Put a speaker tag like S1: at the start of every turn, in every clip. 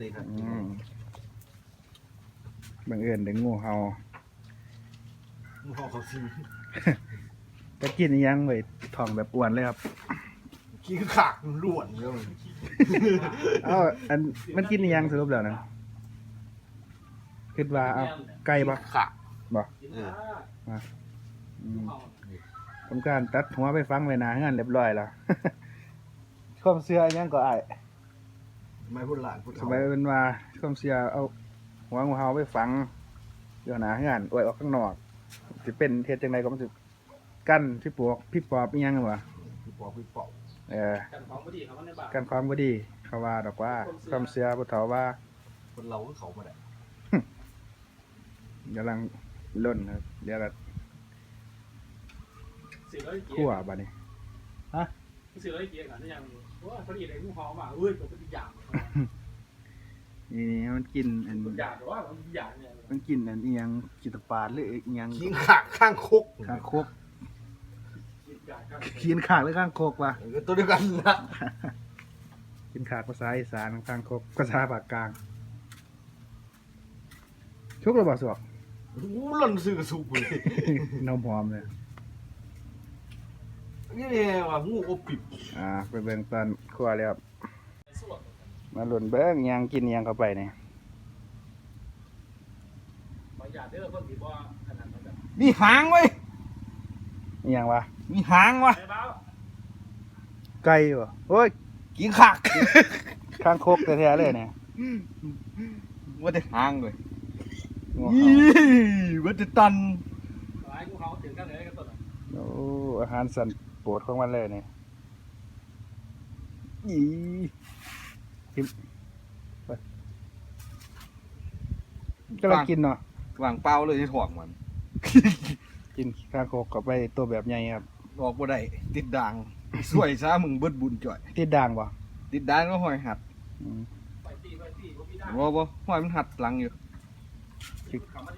S1: เลยครับ
S2: อืมบังเอิญได้งูเห่า
S1: งูเขาเขาซื้อ
S2: แต่กินอิหยังไว้ท้องแบบอ้วนเลยครับ
S1: ขี้ขากมันล้วนเลยมัน
S2: เอ้าอันมันกินอิหยังสรุปแล้วนะคิดว่าเอาไก่ปะ
S1: ขาก
S2: บ่
S1: เออ
S2: อืมทำการตัดหัวไปฟังไว้หนาเฮือนเรียบร้อยแล้ว ความเชื่ออิหยังก็อ้าย
S1: ไม่พูดหลานพูด
S2: ส
S1: เขา
S2: มัยเป็นว่าความเชื่อเอาหัวงูเห่าไปฝังอยู่หนาเฮือนอวยออกข้างนอกสิเป็นเฮ็ดจังไดก็มันสิกั้นที่ปวกพี่ปอบอิหยังวะ
S1: พี่ปอบพี่ปอบ
S2: เออ
S3: กันของพอดีเขาในบ้าน
S2: กันความบ่ดีเขาว่าดอกว่าความเชื่อผู้เฒ่าว่า
S1: คนเราก็เขามาได้
S2: กำลังล่นครับเดี๋ยวละ
S3: สื่อร้อยเกีย
S2: คั่ว
S3: ร์
S2: บัดนี้
S3: สื่อร้อยเกียร์กันนี่ยัง ว่าพอดีเลยงูหอมอะเอ้ยปกติอย่าง
S2: นี่มันกินอัน
S3: อย่างแต่ว่ามันอย่างเนี่ย
S2: มันกินอันอิหยังจิตปาดหรืออิหยัง
S1: ขี้ขากข้างคก
S2: ข้างโคก
S3: อย่างกัน
S2: กินขากหรือข้างโคกวะ
S1: เออตัวเดียวกันนะ
S2: กินขากภาษาอีสานข้างโคกภาษาภาคกลางชุกระบาสวก
S1: งูหล่นซื้อกระสุกเลย
S2: นมหอมเลย
S1: นี่เนี่ยว่างูอบปิบ
S2: อ่าไปเบิ่งตอนคั่วแล้วครับ
S3: ส่วน
S2: มาหล่นเบิ่งอิหยังกินอิหยังเข้าไปนี่
S3: บางอย่างเด้อเพิ่งถือว่าขนาดนั้นแบบ
S1: มีหางไว้ย
S2: อิหยังวะ
S1: มีหางวะ
S3: ไอ้บ้า
S2: ไก่บ่โอ้ย
S1: ขี้ขาก
S2: ข้างโคกแท้ๆเลยเนี่ย
S1: ว่าแต่หางเลย
S2: งู
S1: อี
S2: เห่า
S1: ว่าแต่ตัน
S3: ไอ้งูเขาถึงกันเลยกันต้น
S2: โอ้อาหารสันโปรดของมันเลยเนี่ยอีกินไปก็เลยกินเนาะ
S1: วางเป้าเลยที่ถ่วงมัน
S2: กินข้างโคกกับไปตัวแบบใหญ่ครับ
S1: ออกบ่ได้ติดด่างสวยซะมึงเบิดบุญจ่อย
S2: ติดด่างบ่
S1: ติดด่างก็ห้อยหัด
S2: อืม
S3: ไปตีไปตีก็พี่ได้
S1: บ่บ่ห้อยมันหัดหลังอยู่
S3: คำมั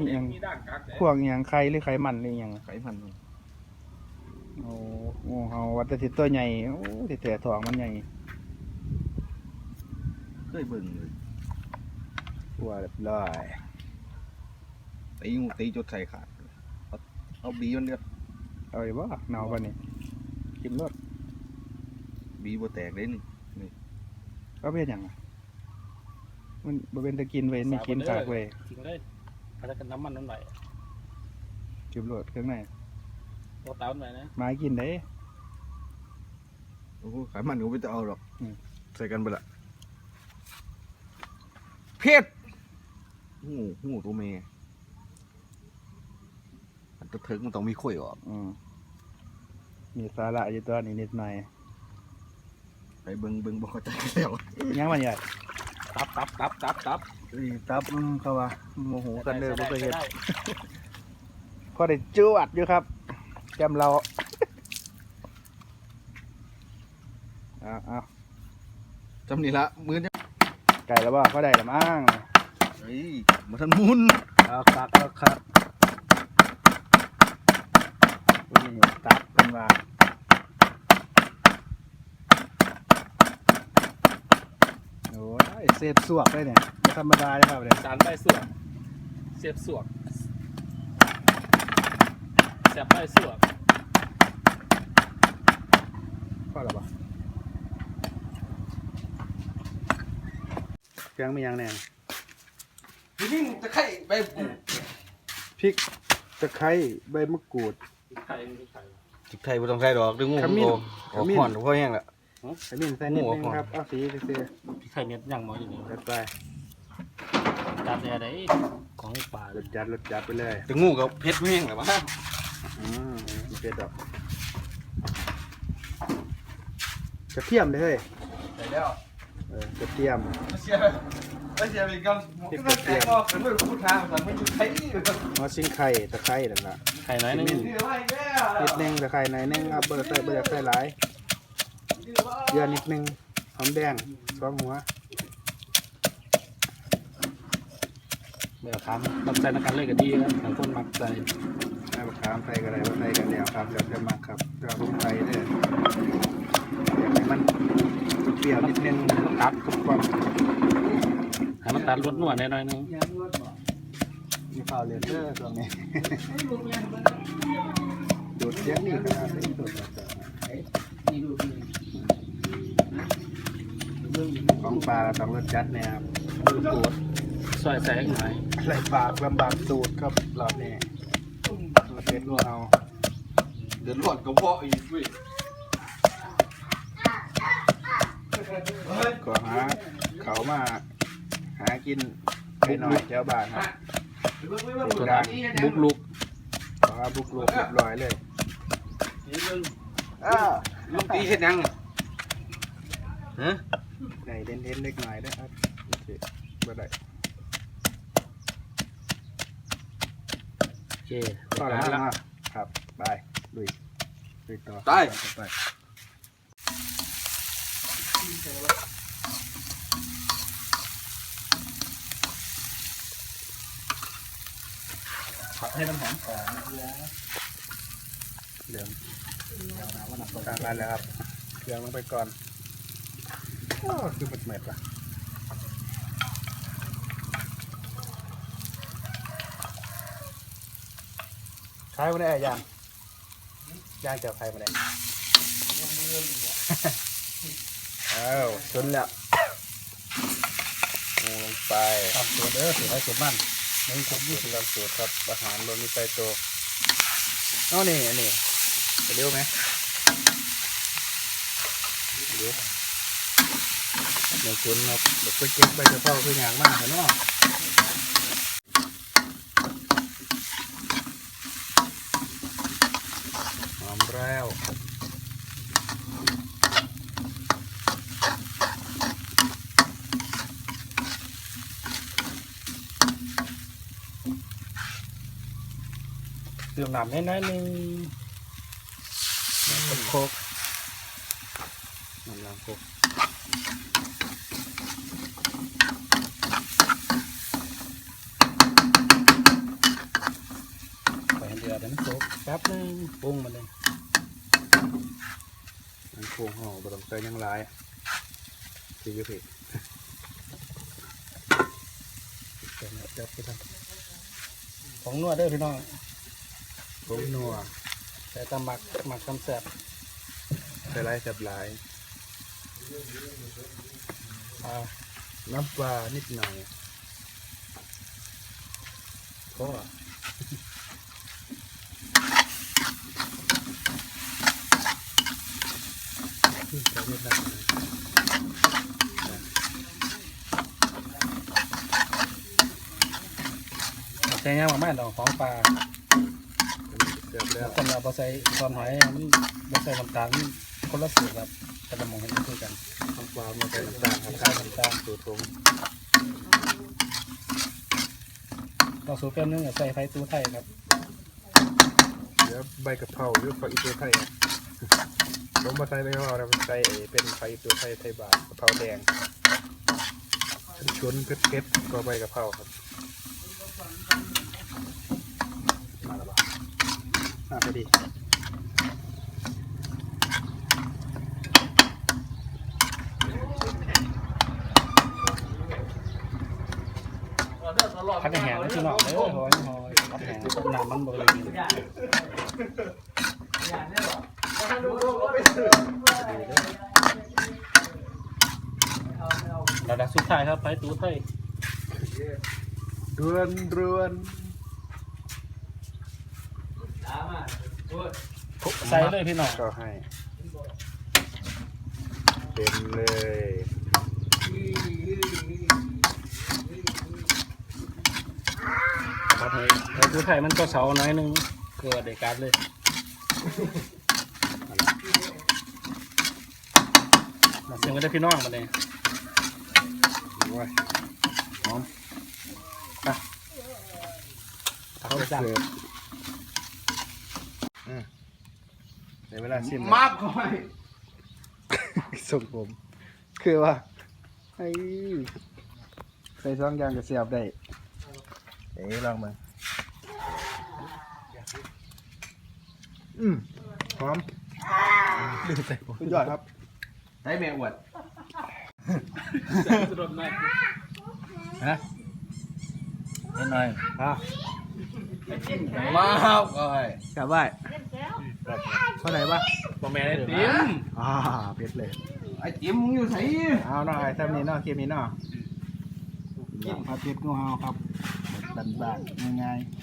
S3: นนี่อันนี้มีด่างกักแต่
S2: พวกอหย่างไข่หรือไขมันหรืออหย่าง
S1: ไขมันมัน
S2: โอ้โหเฮาวัดแต่สิตัวใหญ่โอ้ที่แต่ท้องมันใหญ่
S1: เคยเบิ่งเลย
S2: ตัวเรียบร้อย
S1: ตีงูตีจดใส่ขาดเอาเอาบีมันเดียว
S2: เอาอีกบ่เนาบ่นี่กินรส
S1: บีบ่แตกเลยนี่
S2: ก็เป็นหยังอะมันบ่เป็นตะกินเว้ยมีกินกากเว้ย
S3: จริงเลย อาจจะกันน้ำมันน้ำไหล
S2: กินรสเครื่องใน
S3: ตัวเต้าหน่อยนะ
S2: ไม้กินได้
S1: โอ้โหไขมันก็ไม่ต้องเอาหรอก
S2: อืม
S1: ใส่กันไปละเพชรงูงูตัวเมย์มันตะเถิกมันต้องมีข่อยออก
S2: อืมมีสาระอยู่ตัวนี้นิดหน่อย
S1: ไปเบิ่งเบิ่งบ่เข้าใจแล้ว
S2: ยังมันใหญ่
S3: ตับตับตับตับตับ
S2: อีตับอืมเขาว่าโมโหกันเด้อบ่เคยเห็น
S3: ได้
S2: พอได้จวดอยู่ครับแกมเราเอาเอา
S1: จำนี่ละมือเนี่ย
S2: ไก่แล้วว่าพอได้ละมั้ง
S1: เฮ้ยมาทันมุน
S2: เอาคักเอาคักนี่ตับเป็นว่าโอ้ ยเศษสวกเลยเนี่ยไม่ธรรมดาเลยครับเนี่ย
S3: จานใบสวกเสียบสวกเสียบใบสวก
S2: พอแล้วปะยังไม่ยังแน่
S1: นี่ตะไคร้ใบปู
S2: พริกตะไคร้ใบมะกรูด
S3: ไข่ไม่ไข่
S1: จิกไทยบ่ต้องใส่ดอกดึงงู
S2: ขมิ้น
S1: ออก
S2: ขมิ้น
S1: ห่อนพอแห้งละ
S2: ขมิ้นใส่นิดนึง
S1: โอ้โห
S2: ครับเอาสีเสื้อ
S3: พี่ไข่เม็ดยังมออยู่นี่
S2: ๆจัดไป
S3: จัดเนี่ยได้ของป่าร
S2: สจัดรสจัดไปเลย
S1: ดึงงูกับเพชรแห้งละวะ
S2: อืมมีเป็ดดอกกระเทียมเลยเฮ้ย
S1: ใส่แล้ว
S2: เออกระเทียม
S1: มาเสียมาเสียเป็นกันก็ต้องแตกออกกันไม่รู้ทางแต่ไม่อยู่ไทยนี่
S2: หัวซิงไข่ตะไคร้นั่นละ
S3: ไข่น้อยนึง
S1: นี่ว่าอีกแล้ว
S2: นิดนึงตะไคร้หน่อยนึงเอาเบอร์ใส่เบอร์ใส่หลาย เกลือนิดนึงหอมแดงสองหัว
S3: เบื่อครับตับใจนักการเล่นกันดีครับทางคนมักใจ
S2: น้ำมะขามใส่กันอะไรว่าใส่กันแล้วครับแล้วแต่มาครับเราผมใส่เด้ออยากให้มันเปรี้ยวนิดนึงตัดทุกความ
S3: ให้มันตัดรสนวดหน่อยๆนึง
S2: มีข่าวเรียนเด้อตรงนี้ดูดเสียงนี่ขนาดนี้ดูดมาจาก ของปลาเราต้องรสจัดเนี่ยครับดูโกด
S3: ซอยใส่หน่อย
S2: อะไรบากลำบากสูตรครับรอบนี้สูตรเด็ดเอา
S1: เดือดร้อนกระเพาะอีกเว้ยเฮ้ย
S2: ก็หาเขามาหากินไปหน่อยแถวบ้านครับ
S1: เบิ่งไม่ว่า
S2: ตัว
S1: บุ
S2: ดัง
S3: บุกลุก
S2: ขอบุกลุกเรียบร้อยเลย
S3: นี่เบิ่ง
S2: อ้า
S1: ลูกตีเฮ็ดยังฮะ
S2: ไหนเด่นเด่นๆเล็กหน่อยนะครับโอเคบ่ได้
S3: โอเค
S2: ก็
S3: ไป
S2: แล้ว
S3: ละ
S2: ครับไปลุยลุยต่อ
S1: ตาย
S2: ไป
S3: ผัดให้มันหอมหอม
S2: เหลืองกลางกันแล้วครับเครื่องลงไปก่อน โอ้คือมันเหม็ดว่ะใช้มาได้ยังย่างเจียวไข่มาได้อ้าวชนแล้วลงไป
S3: ตามตัวเด้อสูตรให้สูตรมัน
S2: มันครบยี่สิบวันสูตรครับอาหารรวมมีไตโตเอานี่อันนี้จะเร็วไหมเร็ว เดี๋ยวคุณครับเดี๋ยวไปเก็บใบกระเพราคืออย่างมากเนาะหอมแล้ว
S3: เติมน้ำน้อยๆนึง
S2: น้ำโคกน้ำล้างโคก
S3: ไปให้เดือดให้มันสุกแป๊บนึงปรุงมันเลย
S2: น้ำโคกห่อบะต้องใส่หยังหลายทีเดียวผิด
S3: เดี๋ยวเนี่ยเดี๋ยวไปทำของนวดเด้อพี่น้อง
S2: ผงนัว
S3: แต่ตำหมักหมักตำแซ่บ
S2: ใส่หลายแซ่บหลาย
S3: อ่า
S2: น้ำปลานิดหน่อย
S3: ก็
S2: ที่ใส่ นิดหน่อย
S3: ใส่ย่างมากๆดอกของปลา
S2: เสร็จแล้ว
S3: คนเราพอใส่ตอนหอยมันบ่ใส่น้ำตาลคนละสูตรครับแต่ละมองให้มันคือกัน
S2: น้ำปลามาใส่น้ำตาลครับ
S3: ใส่น้ำตาล
S2: สูตรผม
S3: เราสูตรเป็นนึงก็ใส่ไฟตู้ไทยครับ
S2: เดี๋ยวใบกะเพราหรือไฟตัวไทยอะ ผมมาใส่ใบกะเพราแล้วใส่ไอ้เป็นไฟอีตัวไทยไทยบาทกะเพราแดงเป็นชวนเผ็ดๆก็ใบกะเพราครับมาแล้วบ่มาพอดี
S3: พักให้แห้งแล้วพี่น้องเด้อหอยหอยพักแห้งน้ำมันบ่เลย ระดับสุดท้ายครับไฟตู้ไทย
S2: รวนรวน
S3: ใส่เลยพี่น้อง
S2: ก็ให้ เต็มเลย
S3: พักให้ไฟตู้ไทยมันก็เสาหน้อยนึงเกิดเด็กการเลยมา เสียงกันได้อพี่น้องมาเลย
S2: โอ้ยหอม
S3: ตัก
S2: เขา
S3: เข้าจาน
S2: เสิร์ฟอืมในเวลาชิม
S1: มาบเข้าไป
S2: ส่งผม คือว่าไอ้ใส่ซองยางกับเสียบได้เอ๋ลองมาอืมหอมสุดยอดครับ
S1: ให้แม่อวด
S3: ฮะเห็นหน่อย
S2: อะ
S3: มาครับก้อย
S2: กลับไว้เท่าไหร่ปะ
S3: บ่แม่ได้ติม
S2: อ่าเผ็ดเลย
S1: ไอ้จิ้มมึงอยู่ไหน
S2: เอาหน่อยทำนี้เนาะเกมนี้เนาะกินผัดเผ็ดงูเห่าครับบ้านๆง่ายๆ